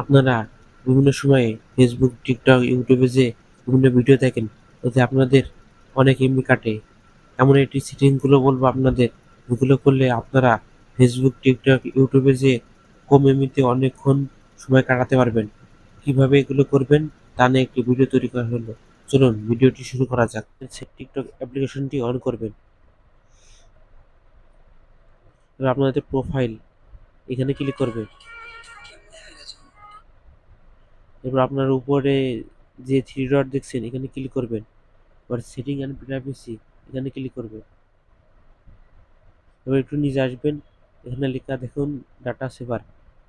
আপনারা বিভিন্ন সময়ে ফেসবুক টিকটক ইউটিউবে যে বিভিন্ন ভিডিও দেখেন, তাতে আপনাদের অনেক এমবি কাটে। এমন একটি সেটিংগুলো বলব আপনাদের, যেগুলো করলে আপনারা ফেসবুক টিকটক ইউটিউবে যে কম এমবিতে অনেকক্ষণ সময় কাটাতে পারবেন। কীভাবে এগুলো করবেন, তা নিয়ে একটি ভিডিও তৈরি করা হলো। চলুন, ভিডিওটি শুরু করা যাক। টিকটক অ্যাপ্লিকেশনটি অন করবেন। আপনাদের প্রোফাইল এখানে ক্লিক করবেন। এবার আপনার উপরে যে থ্রি ডট দেখছেন, এখানে ক্লিক করবেন। এবার সেটিং অ্যান্ড প্রাইভেসি এখানে ক্লিক করবেন। এবার একটু নিচে আসবেন, এখানে লেখা দেখুন ডাটা সেভার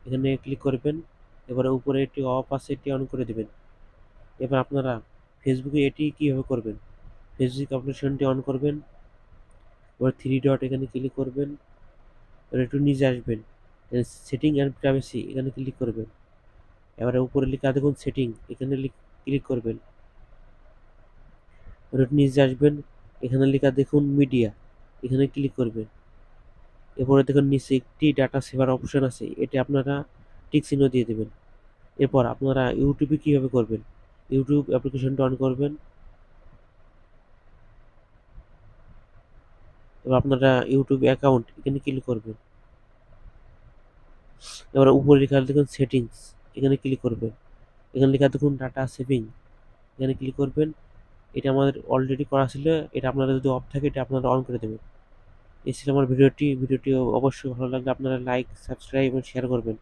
এখানে ক্লিক করবেন, এবার উপরে এটি অফ আছে, এটি অন করে দেবেন। এবার আপনারা ফেসবুকে এটি কীভাবে করবেন? ফেসবুক অ্যাপ্লিকেশনটি অন করবেন। এবার থ্রি ডট এখানে ক্লিক করবেন। এবার একটু নিচে আসবেন। সেটিং অ্যান্ড প্রাইভেসি এখানে ক্লিক করবেন। এবারে উপরে লেখা দেখুন সেটিং এখানে ক্লিক করবেন। নিচে আসবেন, এখানে লেখা দেখুন মিডিয়া এখানে ক্লিক করবেন। এরপরে দেখুন নিচে একটি ডাটা সেভার অপশন আছে, এটি আপনারা টিক চিহ্ন দিয়ে দেবেন। এরপর আপনারা ইউটিউবে কীভাবে করবেন? ইউটিউব অ্যাপ্লিকেশনটা অন করবেন। এবার আপনারা ইউটিউব অ্যাকাউন্ট এখানে ক্লিক করবেন। এবার উপরে লেখা দেখুন সেটিংস এখানে ক্লিক করবেন। এখানে লেখা দেখুন ডাটা সেভিং এখানে ক্লিক করবেন। এটা আমাদের অলরেডি করা ছিল। এটা আপনারা যদি অফ থাকে, এটা আপনারা অন করে দেবেন। এই ছিল আমার ভিডিওটি। ভিডিওটি অবশ্যই ভালো লাগলে আপনারা লাইক সাবস্ক্রাইব এবং শেয়ার করবেন।